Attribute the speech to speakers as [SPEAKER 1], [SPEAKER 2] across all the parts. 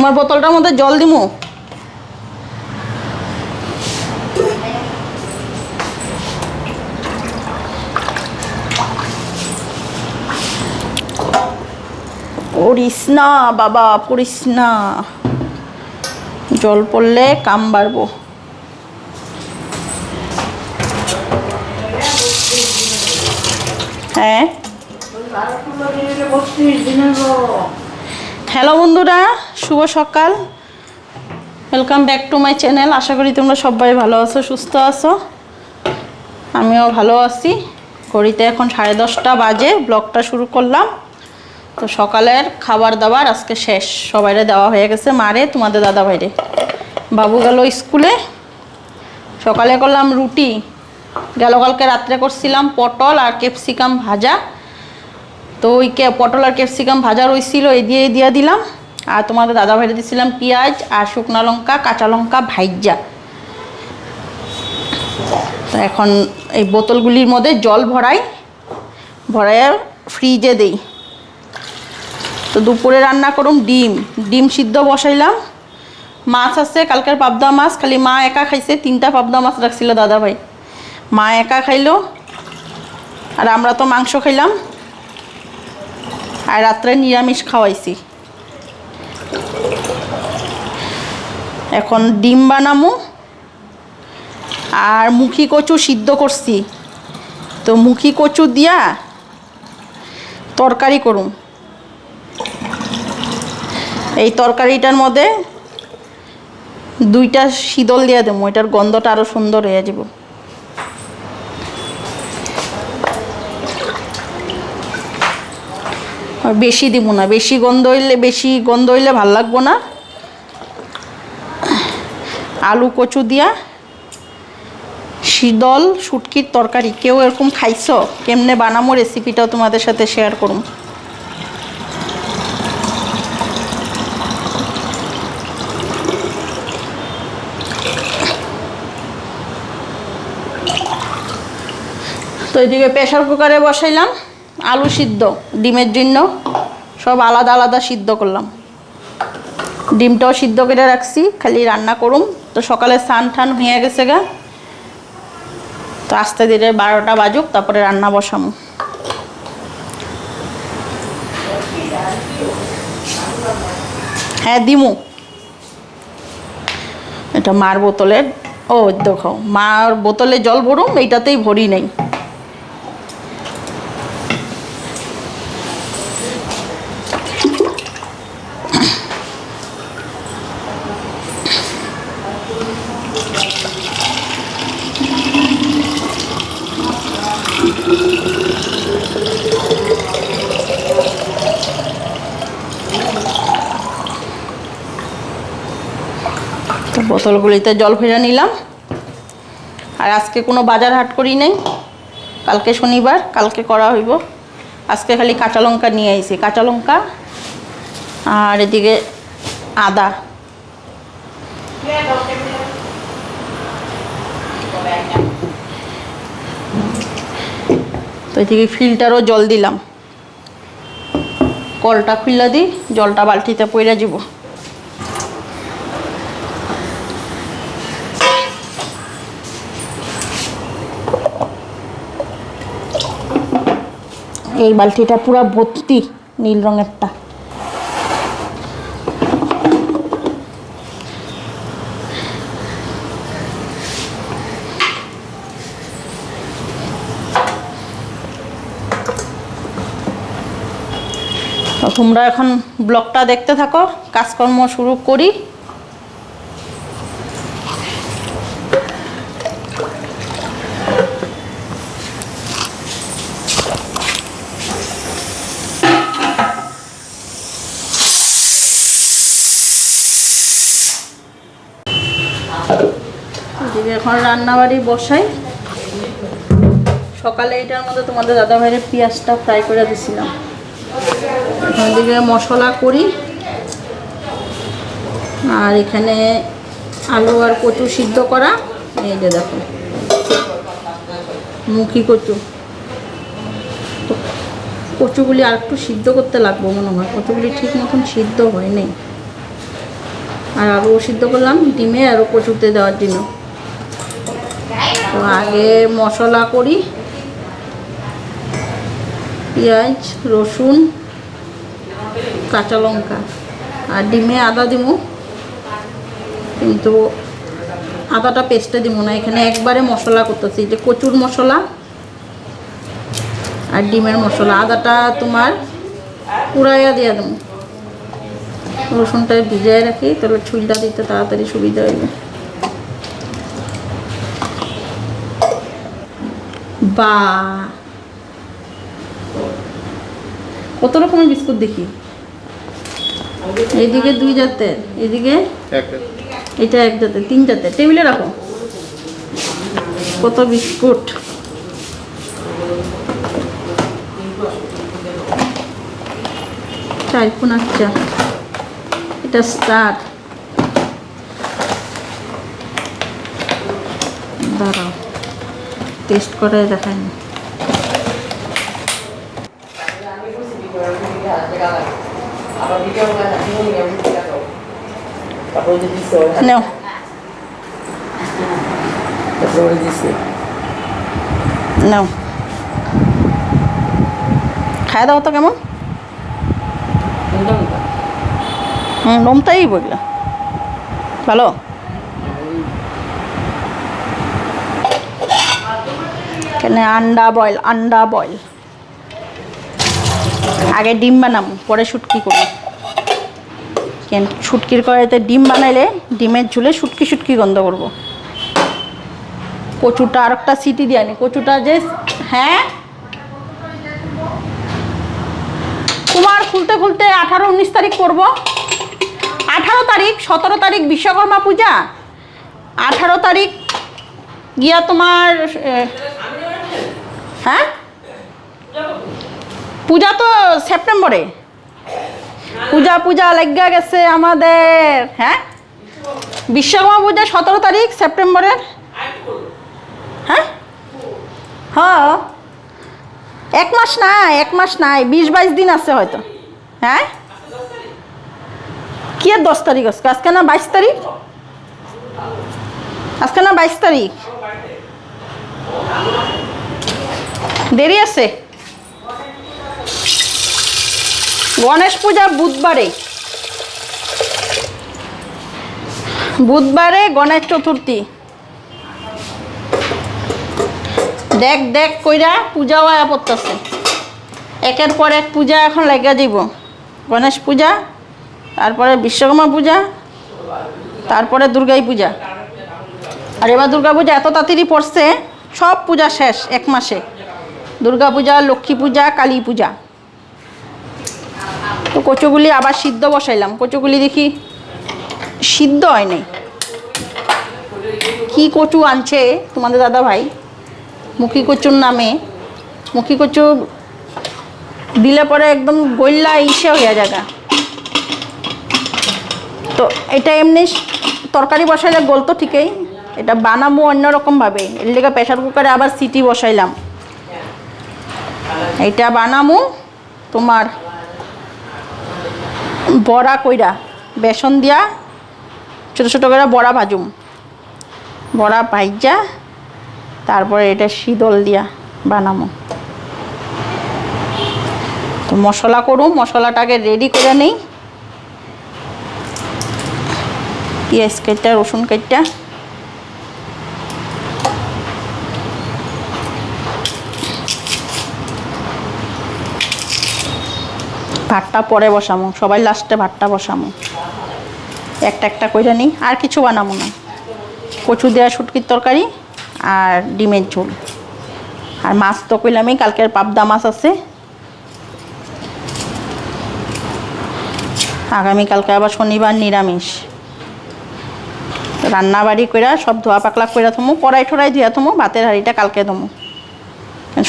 [SPEAKER 1] তোমার বোতলটার মধ্যে জল দিমু? পড়িস না, বাবা, পড়িস না। জল পড়লে কাম বাড়বো। হ্যাঁ? হ্যালো বন্ধুরা, শুভ সকাল। Welcome back to my channel আশা করি তোমরা সবাই ভালো আছো, সুস্থ আছো। আমিও ভালো আছি। ঘড়িতে এখন সাড়ে দশটা বাজে ব্লগটা শুরু করলাম। তো সকালের খাবার দাবার আজকে শেষ। সবাইরে দেওয়া হয়ে গেছে। মারে, তোমাদের দাদা ভাইরে। বাবু গেল স্কুলে। সকালে করলাম রুটি। গেল কালকে রাত্রে করছিলাম পটল আর ক্যাপসিকাম ভাজা। তো ওই পটল আর ক্যাপসিকাম ভাজা রইছিল এই দিয়ে দিয়ে দিলাম। আর তোমাদের দাদা ভাইরে দিছিলাম পেঁয়াজ আর শুকনো লঙ্কা, কাঁচা লঙ্কা ভাইজা তো এখন এই বোতলগুলির মধ্যে জল ভরাই ভরাই ফ্রিজে দেই। তো দুপুরে রান্না করুম ডিম ডিম সিদ্ধ বসাইলাম। মাছ আছে, কালকের পাবদা মাছ, খালি মা একা খাইছে, তিনটা পাবদা মাছ রাখছিল দাদা ভাই মা একা খাইলো, আর আমরা তো মাংস খাইলাম। আর রাত্রে নিরামিষ খাওয়াইছি। এখন ডিম বানামু আর মুখি কচু সিদ্ধ করছি। তো মুখি কচু দিয়া তরকারি করুম। এই তরকারিটার মধ্যে দুইটা শীতল দিয়ে দেবো, এটার গন্ধটা আরও সুন্দর হয়ে যাব বেশি দিব না, বেশি গন্ধ হইলে, বেশি গন্ধ হইলে ভালো লাগবো না। আলু, কচু দিয়া, শীতল শুটকির তরকারি। কেউ এরকম খাইছো? কেমনে বানামো রেসিপিটাও তোমাদের সাথে শেয়ার করুন তো এদিকে প্রেশার কুকারে বসাইলাম। আলু সিদ্ধ, ডিমের জন্য সব আলাদা আলাদা সিদ্ধ করলাম। ডিমটাও সিদ্ধ করে রাখছি, খালি রান্না করুম। তো সকালে স্নান টান হয়ে গেছে গা। তো আস্তে ধীরে বারোটা বাজুক, তারপরে রান্না বসামো। হ্যাঁ দিমু। এটা মার বোতলের ও দেখো, মার বোতলে জল ভরুম, এইটাতেই ভরি নেই তো বোতলগুলিতে জল ভেজা নিলাম। আর আজকে কোনো বাজার হাট করি নাই। কালকে শনিবার, কালকে করা হইব। আজকে খালি কাঁচা লঙ্কা নিয়ে আইছি, কাঁচা লঙ্কা আর এদিকে আদা। তো এদিকে ফিল্টারও জল দিলাম। কলটা খুললা দিই জলটা বালতিতে পইরা যাব এই বালতিটা পুরো ভর্তি নীল রঙেরটা। তোমরা এখন ব্লগটা দেখতে থাকো কাজকর্ম শুরু করি এদিকে এখন রান্নাবাড়ি বসাই। সকালে এটার মধ্যে তোমাদের দাদা ভাইয়ের পেঁয়াজটা ফ্রাই করে দিছিলাম। এখন এদিকে মশলা করি। আর এখানে আলু আর কচু সিদ্ধ করা। এই যে দেখো। মুখি কচু। কচুগুলি আর একটু সিদ্ধ করতে লাগবো মনে হয়। কচুগুলি ঠিক মতন সিদ্ধ হয়নি আর আলু সিদ্ধ করলাম। ডিমে আরও কচুতে দেওয়ার জন্য। তো আগে মশলা করি। পেঁয়াজ, রসুন, কাঁচা লঙ্কা আর ডিমে আদা দিব কিন্তু আদাটা পেস্টে দিব না, এখানে একবারে মশলা করতেছি, যে কচুর মশলা আর ডিমের মশলা। আদাটা তোমার পুরাইয়া দিয়ে দেবো রসুনটা ভিজায় রাখি, তাহলে ছুলটা দিতে তাড়াতাড়ি সুবিধা হইবে। বা কত রকমের বিস্কুট দেখি? এইদিকে দুই জাতের এদিকে এটা এক জাতের তিন জাতের টেবিলে রাখো। কত বিস্কুট? আচ্ছা এটা স্টার। দাঁড়াও। টেস্ট করে দেখায়নি
[SPEAKER 2] তারপরে যে দিছে
[SPEAKER 1] নাও।
[SPEAKER 2] দিছে
[SPEAKER 1] দাও তো কেমন? হুম নোমটাই বললা। ভালো? কেন আন্ডা বয়েল আন্ডা বয়েল। আগে ডিম বানাবো পরে শুটকি করব কেন? শুটকির কড়াইতে ডিম বানাইলে ডিমের ঝুলে শুটকি শুটকি গন্ধ করব। কচুটা আর একটা সিটি দিয়ে আনি। কচুটা যে হ্যাঁ? তোমার খুলতে খুলতে আঠারো উনিশ তারিখ করব। আঠারো তারিখ, সতেরো তারিখ বিশ্বকর্মা পূজা। আঠারো তারিখ গিয়া তোমার হ্যাঁ? পূজা তো সেপ্টেম্বরে। পূজা পূজা লেগা গেছে আমাদের হ্যাঁ? বিশ্বকর্মা পূজা সতেরো তারিখ, সেপ্টেম্বরের। হ্যাঁ? হ্যাঁ। এক মাস নাই, এক মাস নাই, বিশ বাইশ দিন আছে হয়তো। হ্যাঁ? কি আর দশ তারিখ আজকে? আজকে না বাইশ তারিখ? আজকে না বাইশ তারিখ? দেরি আছে? গণেশ পূজা বুধবারে। বুধবারে গণেশ চতুর্থী। দেখ দেখ কইরা পূজাও আয়া পড়তেছে। একের পর এক পূজা এখন লেগে যাব গণেশ পূজা, তারপরে বিশ্বকর্মা পূজা, তারপরে দুর্গাই পূজা। আর এবার দুর্গা পূজা এত তাড়াতাড়ি পড়ছে, সব পূজা শেষ এক মাসে। দুর্গা পূজা, লক্ষ্মী পূজা, কালী পূজা। তো কচুগুলি আবার সিদ্ধ বসাইলাম। কচুগুলি দেখি সিদ্ধ হয় নাই। কি কচু আনছে তোমাদের দাদা ভাই মুখী কচুর নামে। মুখী কচু দিলে পরে একদম গোল্লা ইসে হইয়া জায়গা তো এটা এমনি তরকারি বসাইলে গলতো ঠিকই, এটা বানাবো অন্যরকমভাবে এর লেগে প্রেশার কুকারে আবার সিটি বসাইলাম। এইটা বানামু, তোমার বড়া কইরা, বেসন দিয়া ছোটো ছোটো করে বড়া ভাজুম। বড়া ভাইজা, তারপরে এটা শীতল দিয়া বানামো। তো মশলা করুম, মশলাটাকে রেডি করে নেই। পেঁয়াজ কাইটা রসুন কাইটা ভাতটা পরে বসামো, সবাই লাস্টে ভাতটা বসামো। একটা একটা কইরা নিই, আর কিছু বানাবো না। কচু দেওয়া শুটকির তরকারি আর ডিমের ঝোল। আর মাছ তো কইলামই, কালকের পাবদা মাছ আছে। আগামীকালকে আবার শনিবার নিরামিষ। রান্না বাড়ি কইরা সব ধোয়া পাকলা কইরা থমো, কড়াই ঠড়াই ধুয়া থমো, ভাতের হাঁড়িটা কালকে থমো।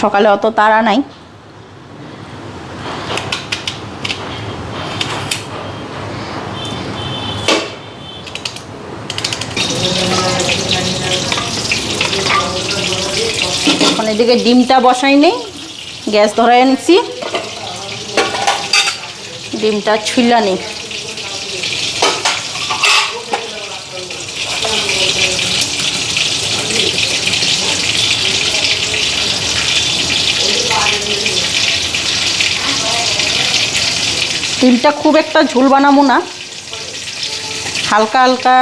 [SPEAKER 1] সকালে অত তাড়া নাই। এখন এদিকে ডিমটা বসাই নেই, গ্যাস ধরাই নিছি ডিমটা ছুইলা নেই। ডিমটা খুব একটা ঝুল বানাবো না। হালকা হালকা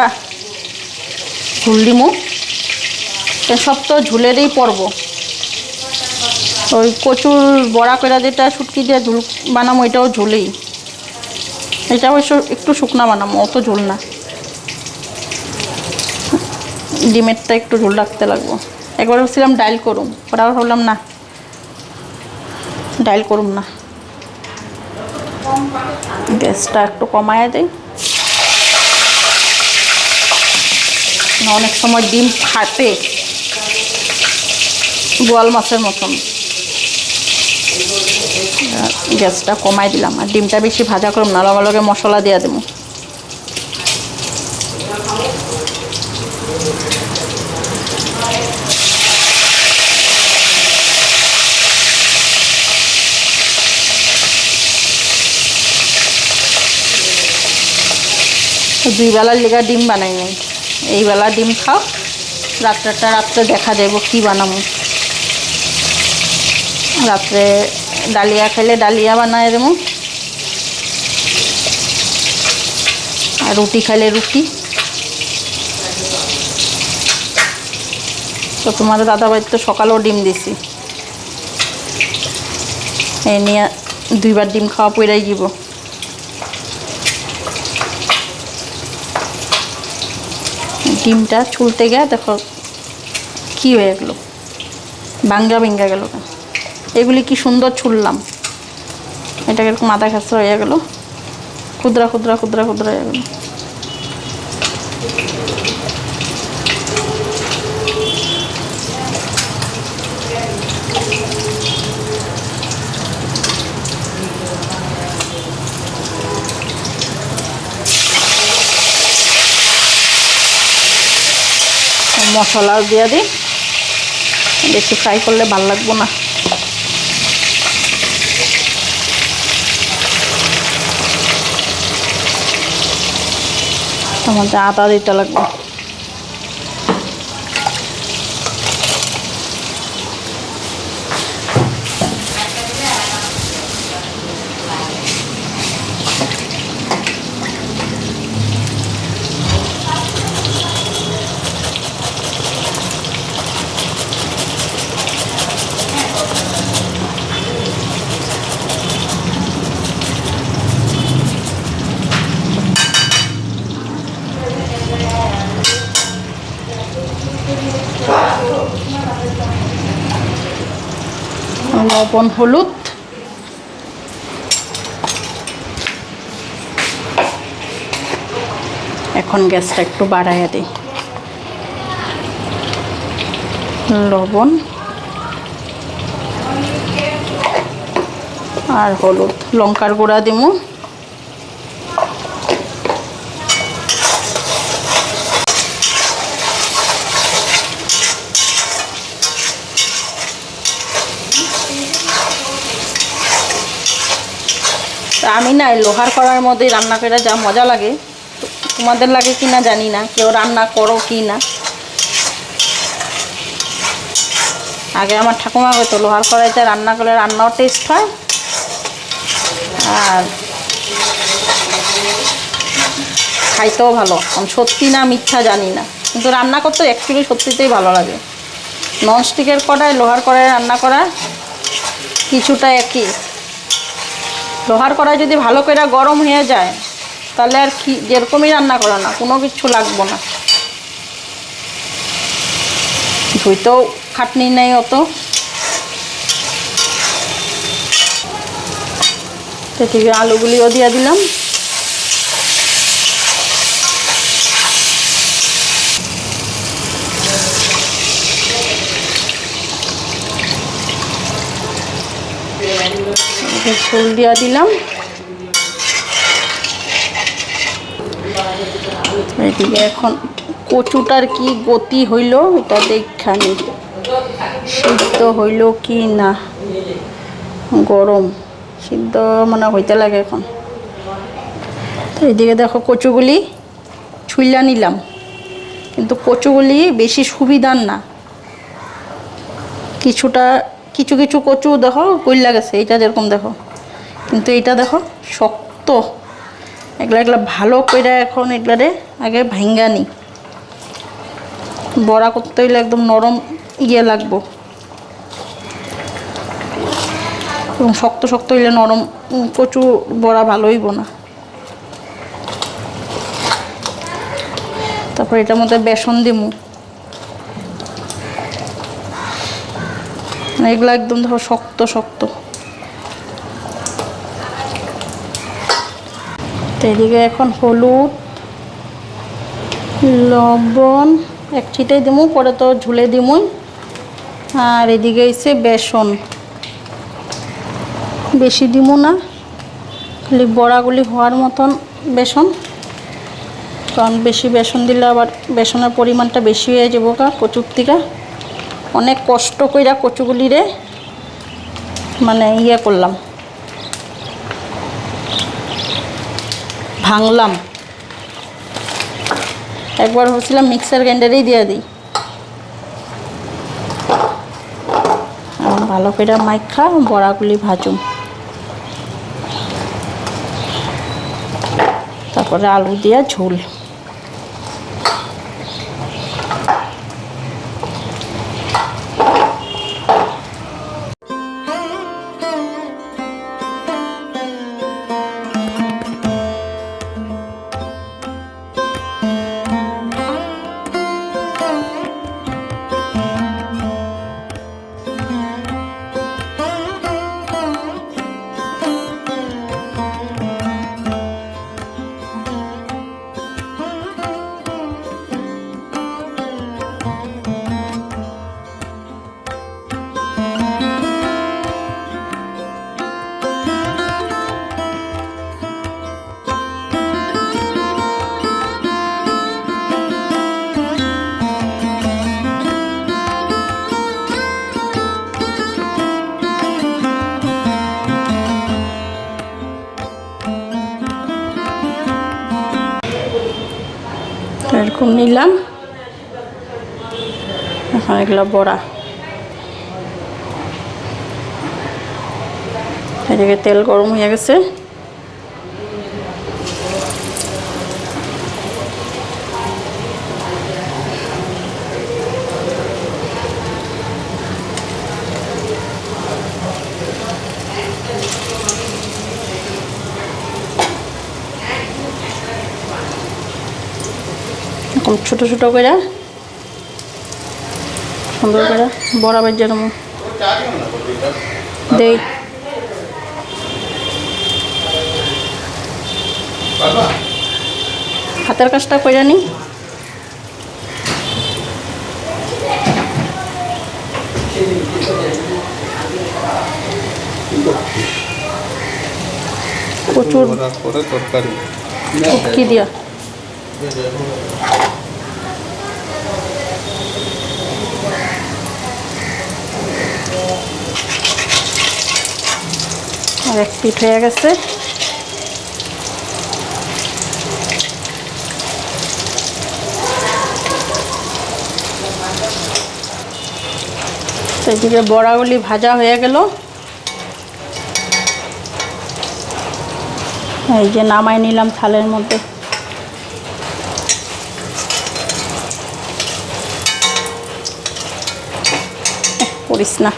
[SPEAKER 1] ঝুল দিমু সব তো ঝুলেরই পড়ব ওই কচুর বড়া করে যেটা শুটকি দিয়ে ঝুল বানাবো, এটাও ঝুলেই। এটা অবশ্য একটু শুকনা বানাবো, অত ঝোল না। ডিমেরটা একটু ঝোল রাখতে লাগবো। একবার ভাবছিলাম ডাইল করুম পরে আবার ভাবলাম না, ডাইল করুম না। গ্যাসটা একটু কমায় দেয় অনেক সময় ডিম ফাটে। বোয়াল মাছের মতন। গ্যাসটা কমাই দিলাম আর ডিমটা বেশি ভাজা করুম না লগে মশলা দিয়ে দেবো। দুই বেলার লেগা ডিম বানাই নাই এই বেলা ডিম খাও রাত্রেটা রাত্রে দেখা যাইব কি বানাবো। রাত্রে ডালিয়া খাইলে ডালিয়া বানায় দেবো। আর রুটি খাইলে রুটি। তো তোমাদের দাদা তো সকালেও ডিম দিছি। এই নিয়ে দুইবার ডিম খাওয়া পড়াই যাব ডিমটা ছুলতে গিয়ে দেখো কী হয়ে গেলো। ভাঙ্গা ভেঙ্গা গেল। এগুলি কি সুন্দর ছুললাম এটা এরকম মাথা খাসা হয়ে গেল। ক্ষুদ্রা ক্ষুদ্রা ক্ষুদ্রা ক্ষুদ্রা হয়ে গেল। মশলা দিয়ে দিই। বেশি ফ্রাই করলে ভালো লাগবো না। আমাদের আদা দিতে লাগবে। লবণ হলুদ। এখন গ্যাসটা একটু বাড়াইয়া দিই। লবণ আর হলুদ। লঙ্কার গুঁড়া দিমু। আমি না লোহার করার মধ্যে রান্না করে যা মজা লাগে। তোমাদের লাগে কি না জানি না, কেউ রান্না করো কি না। আগে আমার ঠাকুমা হয়তো লোহার কড়াইতে রান্না করলে রান্নাও টেস্ট হয়। আর খাইতেও ভালো আমি সত্যি না মিথ্যা জানি না। কিন্তু রান্না করতে অ্যাকচুয়ালি সত্যিতেই ভালো লাগে। ননস্টিকের কড়াই, লোহার কড়াই রান্না করা কিছুটা একই। লোহার কড়াই যদি ভালো করে গরম হয়ে যায়, তাহলে আর কি, যেরকমই রান্না করো না, কোনো কিছু লাগবো না। ধুইতেও খাটনি নেই অত। আলুগুলিও দিয়ে দিলাম। এদিকে ঝোল দিয়া দিলাম। এদিকে এখন কচুটার কি গতি হইল, এটা দেখানি সিদ্ধ হইল কি না? গরম। সিদ্ধ মানে হইতে লাগে এখন। তো এদিকে দেখো কচুগুলি ছুইলা নিলাম। কিন্তু কচুগুলি বেশি সুবিধার না। কিছুটা, কিছু কিছু কচু দেখো কইলা গেছে, এইটা যেরকম দেখো। কিন্তু এইটা দেখো, শক্ত। এগুলা এগুলা ভালো করে এখন এগুলারে আগে ভাঙ্গা নি। বড়া করতে হইলে একদম নরম ইয়ে লাগবো। এবং শক্ত শক্ত হইলে নরম কচু বড়া ভালো হইব না। তারপর এটার মধ্যে বেসন দিমু। মানে এগুলো একদম ধরো শক্ত শক্ত। তো এদিকে এখন হলুদ, লবণ এক ছিটাই দিমু, পরে তো ঝুলে দিমুই। আর এদিকে হচ্ছে বেসন। বেশি দিমু না, খালি বড়াগুলি হওয়ার মতন বেসন। কারণ বেশি বেসন দিলে আবার বেসনের পরিমাণটা বেশি হয়ে যাব কা কচুর থেকে। অনেক কষ্ট কইরা কচুগুলি রে মানে ইয়ে করলাম। ভাঙলাম। একবার ভাবছিলাম মিক্সার গ্রাইন্ডারেই দিয়ে দিই। ভালো করে মাইখা বড়াগুলি ভাজুম। তারপরে আলু দিয়া ঝোল। এরকম নিলাম। এখন এগুলো বড়া। এদিকে তেল গরম হয়ে গেছে এরকম ছোট ছোট করে। সুন্দর করে। বড়া বাজ্যা নেব দেই। হাতের কাজটা করে নি। প্রচুর
[SPEAKER 3] তরকারি।
[SPEAKER 1] কি দিয়া। এক পিঠ হয়ে গেছে। তো এদিকে বড়াগুলি ভাজা হয়ে গেল। এই যে নামাই নিলাম থালের মধ্যে। করিস না।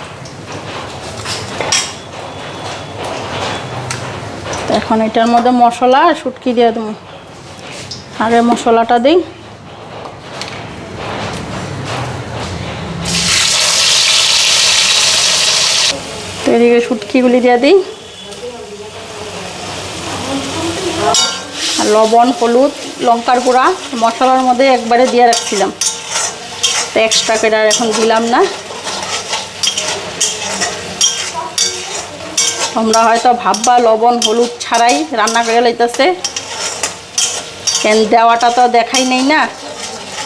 [SPEAKER 1] এখন এটার মধ্যে মশলা আর শুটকি দিয়ে দেবো। আগে মশলাটা দিই। এদিকে শুটকিগুলি দিয়ে দিই। আর লবণ, হলুদ, লঙ্কার গুঁড়া মশলার মধ্যে একবারে দিয়ে রাখছিলাম। তো এক্সট্রা করে আর এখন দিলাম না। তোমরা হয়তো ভাববা, লবণ, হলুদ ছাড়াই রান্না করে লাইতেছে। কেন দেওয়াটা তো দেখাই নেই না,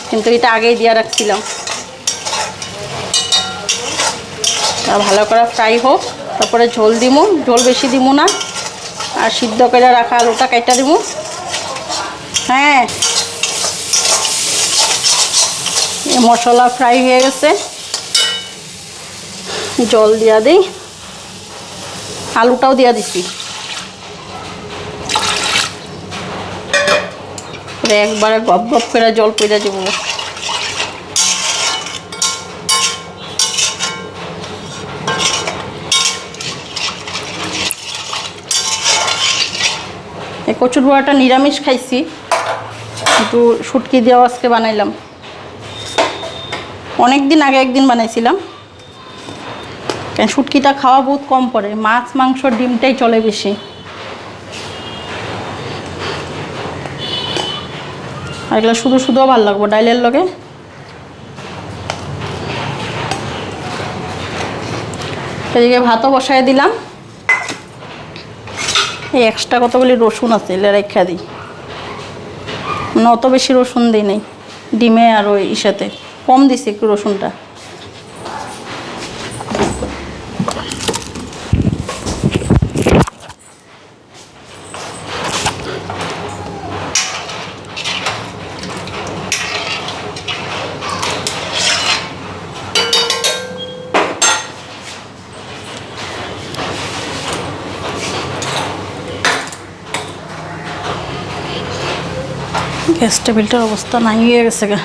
[SPEAKER 1] কিন্তু এটা আগেই দিয়ে রাখছিলাম। ভালো করে ফ্রাই হোক, তারপরে ঝোল দিমু, ঝোল বেশি দিমু না, আর সিদ্ধ করে রাখা আলুটা কাইটা দিমু। হ্যাঁ মশলা ফ্রাই হয়ে গেছে। জল দিয়া দিই। আলুটাও দিয়া দিছি একবারে গপ গপ করে জল পেরে যাব। এই কচুর বড়াটা নিরামিষ খাইছি, কিন্তু শুটকি দিয়েও আজকে বানাইলাম। অনেক দিন আগে একদিন বানাইছিলাম। কারণ শুটকিটা খাওয়া বহুত কম পড়ে। মাছ, মাংস, ডিমটাই চলে বেশি। এগুলো শুধু শুধুও ভালো লাগবো ডাইলের লগে। এদিকে ভাতও বসাই দিলাম। এই এক্সট্রা কতগুলি রসুন আছে এলে রেখা দিই। মানে অত বেশি রসুন দিই নাই। ডিমে আর ওই ইসাতে। কম দিছি একটু রসুনটা। গ্যাস টেবিলটার অবস্থা নাই হয়ে গেছে গা।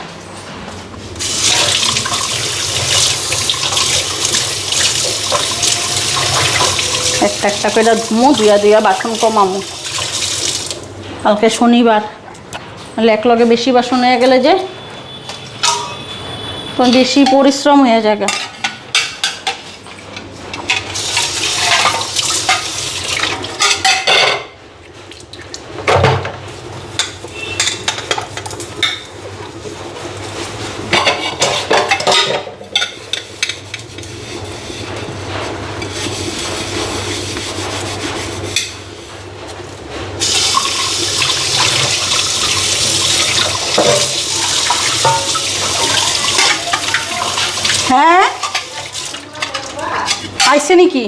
[SPEAKER 1] একটা একটা করে ধুমো দুয়া দুয়া বাসন কমামো। কালকে শনিবার। নাহলে এক লগে বেশি বাসন হয়ে গেলে যে তখন বেশি পরিশ্রম হয়ে যায় গা। হ্যাঁ আইসে নাকি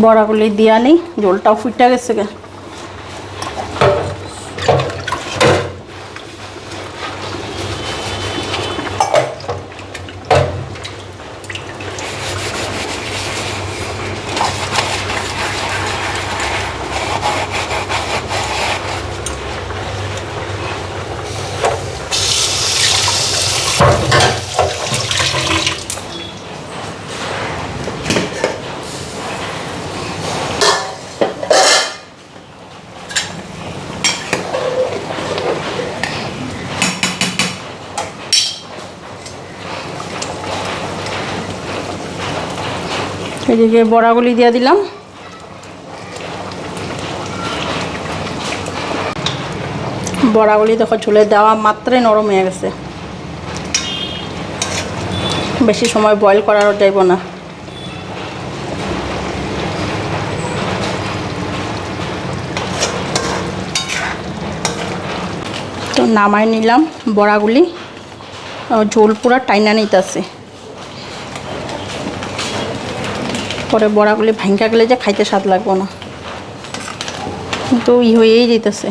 [SPEAKER 1] বড়াগুলি দিয়া নেই জলটাও ফুটে গেছে এদিকে বড়াগুলি দিয়ে দিলাম। বড়াগুলি দেখো ঝুলে দেওয়া মাত্রাই নরম হয়ে গেছে। বেশি সময় বয়েল করারও যাইব না। তো নামাই নিলাম বড়াগুলি। ঝোল পুরা টাইনা নিতেছে। পরে বড়াগুলি ভাঙ্গা গেলে যে খাইতে স্বাদ লাগবো না। কিন্তু ই হয়েই যেতেছে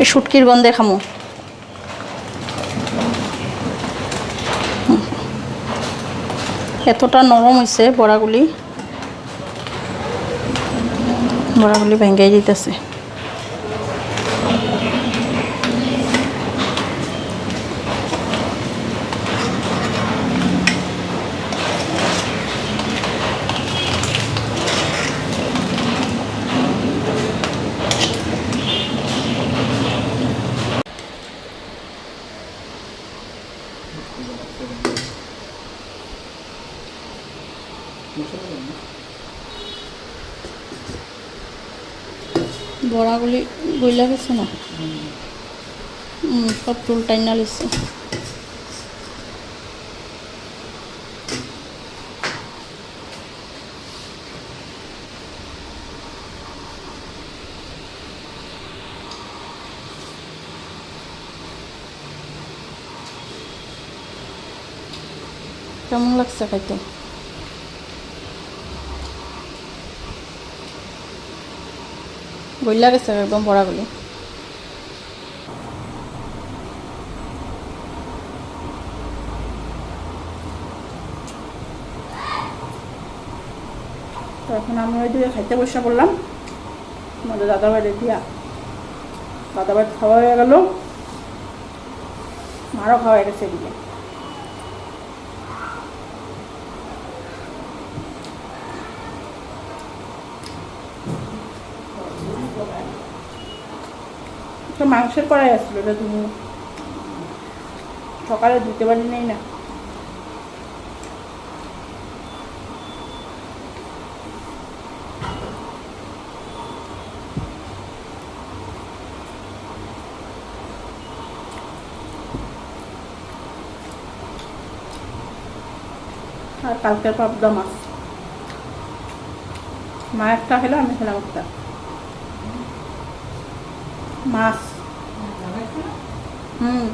[SPEAKER 1] এই শুটকির গন্ধে খামো। এতটা নরম হয়েছে বড়াগুলি বড়াগুলি ভেঙ্গাই দিতেছে বড়াগুলি গইলা গেছে না হুম সব চুল টাইনা লিছে কেমন লাগছে খাইতে গইলা গেছে একদম পড়াগুলি তো এখন আমি ওই দিকে খাইতে বসে পড়লাম। আমাদের দাদা বাড়ি দিয়া দাদা বাড়ি খাওয়া হয়ে গেল। মারও খাওয়া হয়ে গেছে এদিকে। মাংসের কড়াই আসলো এটা তুমি। সকালে দিতে পারি নেই না আর কালকের পাবদা মাছ মা একটা হলো আমি খেলাম একটা। মাছ। হুম।